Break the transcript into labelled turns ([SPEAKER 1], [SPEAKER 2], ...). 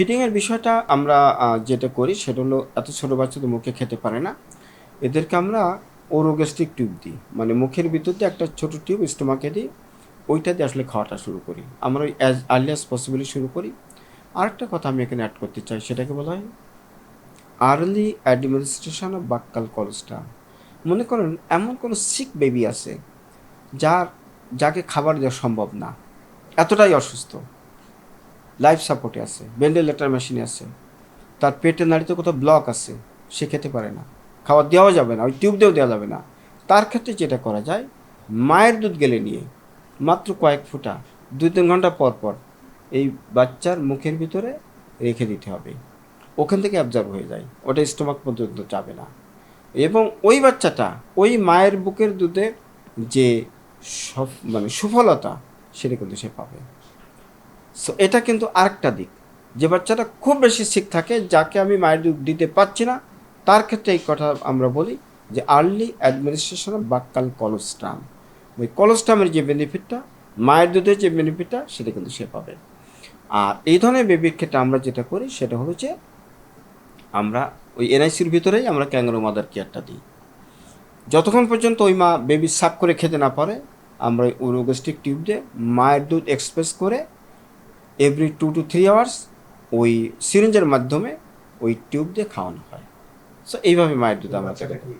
[SPEAKER 1] ফিডিংয়ের বিষয়টা আমরা যেটা করি সেটা হলো এত ছোটো বাচ্চাদের মুখে খেতে পারে না। এদেরকে আমরা ওরোগ্যাস্ট্রিক টিউব দিই। মানে মুখের ভিতর দিয়ে একটা ছোটো টিউব স্টোমাকে দিই ওইটা দিয়ে আসলে খাওয়াটা শুরু করি। আমরা ওই অ্যাজ আর্লি অ্যাজ পসিবলি শুরু করি। আরেকটা কথা আমি এখানে অ্যাড করতে চাই, সেটাকে বলা হয় early administration of buccal colostrum মনে করেন এমন কোনো সিক বেবি আছে, যার, যাকে খাবার দেওয়া সম্ভব না। এতটাই অসুস্থ। লাইফ সাপোর্টে আছে ভেন্টিলেটার মেশিনে আছে। তার পেটের নাড়িতে কোথাও ব্লক আছে, সে খেতে পারে না। খাবার দেওয়া যাবে না, ওই টিউব দিয়েও দেওয়া যাবে না। তার ক্ষেত্রে যেটা করা যায়, মায়ের দুধ গেলে নিয়ে, মাত্র কয়েক ফুটা দুই তিন ঘণ্টা পর পর এই বাচ্চার মুখের ভিতরে রেখে দিতে হবে। ওখান থেকে অ্যাবজর্ব হয়ে যায়, ওটা স্টোমাক পর্যন্ত যাবে না। এবং ওই বাচ্চাটা, ওই মায়ের বুকের দুধের যে সফ মানে সুফলতা, সেটা কিন্তু সে পাবে। সো এটা কিন্তু আরেকটা দিক। যে বাচ্চাটা খুব বেশি শিখ থাকে, যাকে আমি মায়ের দুধ দিতে পারছি না, তার ক্ষেত্রে এই কথা আমরা বলি যে early administration of buccal colostrum ওই কলোস্ট্রামের যে বেনিফিটটা মায়ের দুধের যে বেনিফিটটা সেটা কিন্তু সে পাবে। আর এই ধরনের বেবির ক্ষেত্রে আমরা যেটা করি, সেটা হলো যে আমরা ওই এনআইসির ভিতরেই আমরা ক্যাঙ্গারু মাদার কেয়ারটা দিই। যতক্ষণ পর্যন্ত ওই মা বেবি সাফ করে খেতে না পারে, আমরা ওই ওরোগাস্টিক টিউব দিয়ে মায়ের দুধ এক্সপ্রেস করে every two two three hours ওই সিরিঞ্জের মাধ্যমে ওই টিউব দিয়ে খাওয়ানো হয়। সো এইভাবে মায়ের দুধ আমরা
[SPEAKER 2] কি?